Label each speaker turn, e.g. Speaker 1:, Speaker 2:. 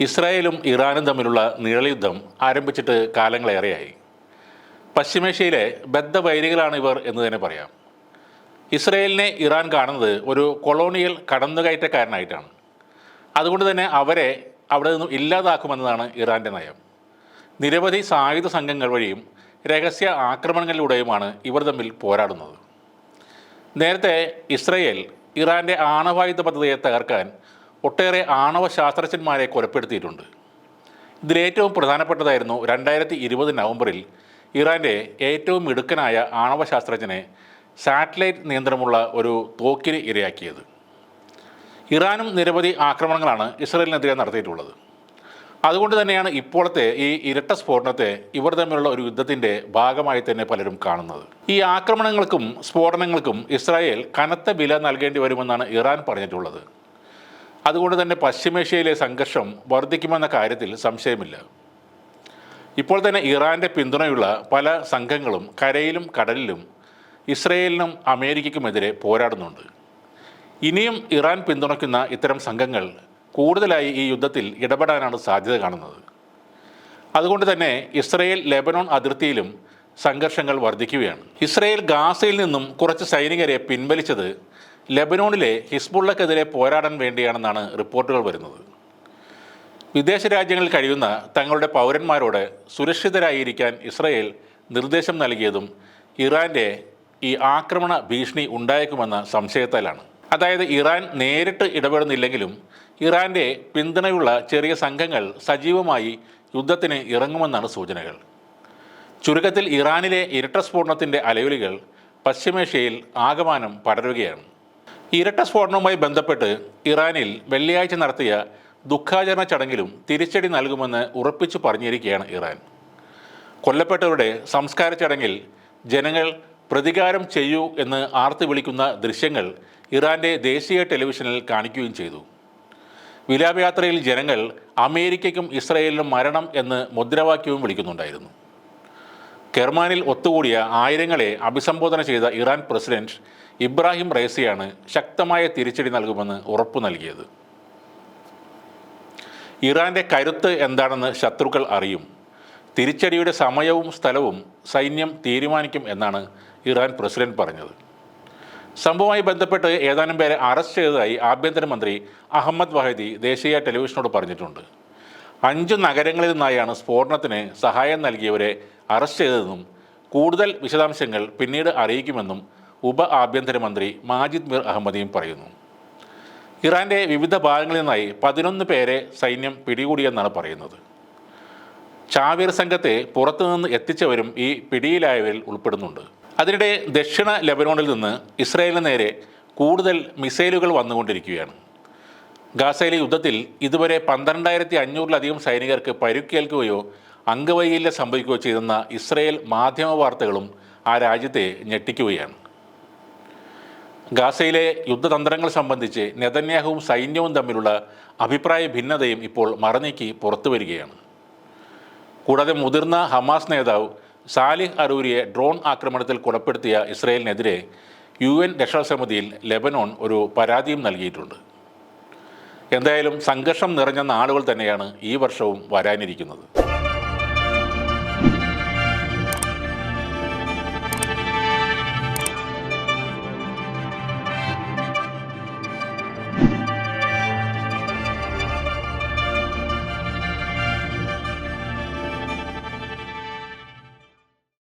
Speaker 1: ഇസ്രായേലും ഇറാനും തമ്മിലുള്ള നിഴലയുദ്ധം ആരംഭിച്ചിട്ട് കാലങ്ങളേറെയായി. പശ്ചിമേഷ്യയിലെ ബദ്ധവൈരികളാണ് ഇവർ എന്ന് തന്നെ പറയാം. ഇസ്രായേലിനെ ഇറാൻ കാണുന്നത് ഒരു കൊളോണിയൽ കടന്നുകയറ്റക്കാരനായിട്ടാണ്. അതുകൊണ്ട് തന്നെ അവരെ അവിടെ നിന്നും ഇല്ലാതാക്കുമെന്നതാണ് ഇറാന്റെ നയം. നിരവധി സായുധ സംഘങ്ങൾ വഴിയും രഹസ്യ ആക്രമണങ്ങളിലൂടെയുമാണ് ഇവർ തമ്മിൽ പോരാടുന്നത്. നേരത്തെ ഇസ്രയേൽ ഇറാന്റെ ആണവായുധ പദ്ധതിയെ തകർക്കാൻ ഒട്ടേറെ ആണവ ശാസ്ത്രജ്ഞന്മാരെ കൊലപ്പെടുത്തിയിട്ടുണ്ട്. ഇതിലേറ്റവും പ്രധാനപ്പെട്ടതായിരുന്നു രണ്ടായിരത്തി ഇരുപത് നവംബറിൽ ഇറാന്റെ ഏറ്റവും മിടുക്കനായ ആണവ ശാസ്ത്രജ്ഞനെ സാറ്റലൈറ്റ് നിയന്ത്രണമുള്ള ഒരു തോക്കിന് ഇരയാക്കിയത്. ഇറാനും നിരവധി ആക്രമണങ്ങളാണ് ഇസ്രയേലിനെതിരെ നടത്തിയിട്ടുള്ളത്. അതുകൊണ്ട് തന്നെയാണ് ഇപ്പോഴത്തെ ഈ ഇരട്ട സ്ഫോടനത്തെ ഇവർ തമ്മിലുള്ള ഒരു യുദ്ധത്തിന്റെ ഭാഗമായി തന്നെ പലരും കാണുന്നത്. ഈ ആക്രമണങ്ങൾക്കും സ്ഫോടനങ്ങൾക്കും ഇസ്രായേൽ കനത്ത വില നൽകേണ്ടി വരുമെന്നാണ് ഇറാൻ പറഞ്ഞിട്ടുള്ളത്. അതുകൊണ്ട് തന്നെ പശ്ചിമേഷ്യയിലെ സംഘർഷം വർദ്ധിക്കുമെന്ന കാര്യത്തിൽ സംശയമില്ല. ഇപ്പോൾ തന്നെ ഇറാന്റെ പിന്തുണയുള്ള പല സംഘങ്ങളും കരയിലും കടലിലും ഇസ്രയേലിനും അമേരിക്കയ്ക്കുമെതിരെ പോരാടുന്നുണ്ട്. ഇനിയും ഇറാൻ പിന്തുണയ്ക്കുന്ന ഇത്തരം സംഘങ്ങൾ കൂടുതലായി ഈ യുദ്ധത്തിൽ ഇടപെടാനാണ് സാധ്യത കാണുന്നത്. അതുകൊണ്ട് തന്നെ ഇസ്രയേൽ ലെബനോൺ അതിർത്തിയിലും സംഘർഷങ്ങൾ വർദ്ധിക്കുകയാണ്. ഇസ്രയേൽ ഗാസയിൽ നിന്നും കുറച്ച് സൈനികരെ പിൻവലിച്ചത് ലെബനോണിലെ ഹിസ്ബുള്ളക്കെതിരെ പോരാടാൻ വേണ്ടിയാണെന്നാണ് റിപ്പോർട്ടുകൾ വരുന്നത്. വിദേശ രാജ്യങ്ങളിൽ കഴിയുന്ന തങ്ങളുടെ പൗരന്മാരോട് സുരക്ഷിതരായിരിക്കാൻ ഇസ്രയേൽ നിർദ്ദേശം നൽകിയതും ഇറാന്റെ ഈ ആക്രമണ ഭീഷണി ഉണ്ടായേക്കുമെന്ന സംശയത്താലാണ്. അതായത് ഇറാൻ നേരിട്ട് ഇടപെടുന്നില്ലെങ്കിലും ഇറാന്റെ പിന്തുണയുള്ള ചെറിയ സംഘങ്ങൾ സജീവമായി യുദ്ധത്തിന് ഇറങ്ങുമെന്നാണ് സൂചനകൾ. ചുരുക്കത്തിൽ ഇറാനിലെ ഇരട്ട സ്ഫോടനത്തിന്റെ അലയൊലികൾ പശ്ചിമേഷ്യയിൽ ആകമാനം പടരുകയാണ്. ഇരട്ട സ്ഫോടനവുമായി ബന്ധപ്പെട്ട് ഇറാനിൽ വെള്ളിയാഴ്ച നടത്തിയ ദുഃഖാചരണ ചടങ്ങിലും തിരിച്ചടി നൽകുമെന്ന് ഉറപ്പിച്ചു പറഞ്ഞിരിക്കുകയാണ് ഇറാൻ. കൊല്ലപ്പെട്ടവരുടെ സംസ്കാര ചടങ്ങിൽ ജനങ്ങൾ പ്രതികാരം ചെയ്യൂ എന്ന് ആർത്തി വിളിക്കുന്ന ദൃശ്യങ്ങൾ ഇറാന്റെ ദേശീയ ടെലിവിഷനിൽ കാണിക്കുകയും ചെയ്തു. വിലാപയാത്രയിൽ ജനങ്ങൾ അമേരിക്കയ്ക്കും ഇസ്രയേലിനും മരണം എന്ന് മുദ്രാവാക്യവും വിളിക്കുന്നുണ്ടായിരുന്നു. കെർമാനിൽ ഒത്തുകൂടിയ ആയിരങ്ങളെ അഭിസംബോധന ചെയ്ത ഇറാൻ പ്രസിഡന്റ് ഇബ്രാഹിം റേസിയാണ് ശക്തമായ തിരിച്ചടി നൽകുമെന്ന് ഉറപ്പു നൽകിയത്. ഇറാന്റെ കരുത്ത് എന്താണെന്ന് ശത്രുക്കൾ അറിയും. തിരിച്ചടിയുടെ സമയവും സ്ഥലവും സൈന്യം തീരുമാനിക്കും എന്നാണ് ഇറാൻ പ്രസിഡന്റ് പറഞ്ഞത്. സംഭവവുമായി ബന്ധപ്പെട്ട് ഏതാനും പേരെ അറസ്റ്റ് ചെയ്തതായി ആഭ്യന്തരമന്ത്രി അഹമ്മദ് വഹദി ദേശീയ ടെലിവിഷനോട് പറഞ്ഞിട്ടുണ്ട്. അഞ്ച് നഗരങ്ങളിൽ നിന്നായാണ് സ്ഫോടനത്തിന് സഹായം നൽകിയവരെ അറസ്റ്റ് ചെയ്തതെന്നും കൂടുതൽ വിശദാംശങ്ങൾ പിന്നീട് അറിയിക്കുമെന്നും ഉപ ആഭ്യന്തരമന്ത്രി മാജിദ് മിർ അഹമ്മദിയും പറയുന്നു. ഇറാന്റെ വിവിധ ഭാഗങ്ങളിൽ നിന്നായി പതിനൊന്ന് പേരെ സൈന്യം പിടികൂടിയെന്നാണ് പറയുന്നത്. ചാവീർ സംഘത്തെ പുറത്തുനിന്ന് എത്തിച്ചവരും ഈ പിടിയിലായവരിൽ ഉൾപ്പെടുന്നുണ്ട്. അതിനിടെ ദക്ഷിണ ലെബനോണിൽ നിന്ന് ഇസ്രയേലിന് നേരെ കൂടുതൽ മിസൈലുകൾ വന്നുകൊണ്ടിരിക്കുകയാണ്. ഗാസയിലെ യുദ്ധത്തിൽ ഇതുവരെ പന്ത്രണ്ടായിരത്തി അഞ്ഞൂറിലധികം സൈനികർക്ക് പരുക്കേൽക്കുകയോ അംഗവൈകല്യം സംഭവിക്കുകയോ ചെയ്തെന്ന ഇസ്രയേൽ മാധ്യമ വാർത്തകളും ആ രാജ്യത്തെ ഞെട്ടിക്കുകയാണ്. ഗാസയിലെ യുദ്ധതന്ത്രങ്ങൾ സംബന്ധിച്ച് നെതന്യാഹുവും സൈന്യവും തമ്മിലുള്ള അഭിപ്രായ ഭിന്നതയും ഇപ്പോൾ മറനീക്കി പുറത്തു വരികയാണ്. കൂടാതെ മുതിർന്ന ഹമാസ് നേതാവ് സാലിഹ് അറൂരിയെ ഡ്രോൺ ആക്രമണത്തിൽ കൊലപ്പെടുത്തിയ ഇസ്രയേലിനെതിരെ യു എൻ രക്ഷാസമിതിയിൽ ലെബനോൺ ഒരു പരാതിയും നൽകിയിട്ടുണ്ട്. എന്തായാലും സംഘർഷം നിറഞ്ഞ നാളുകൾ തന്നെയാണ് ഈ വർഷവും വരാനിരിക്കുന്നത്.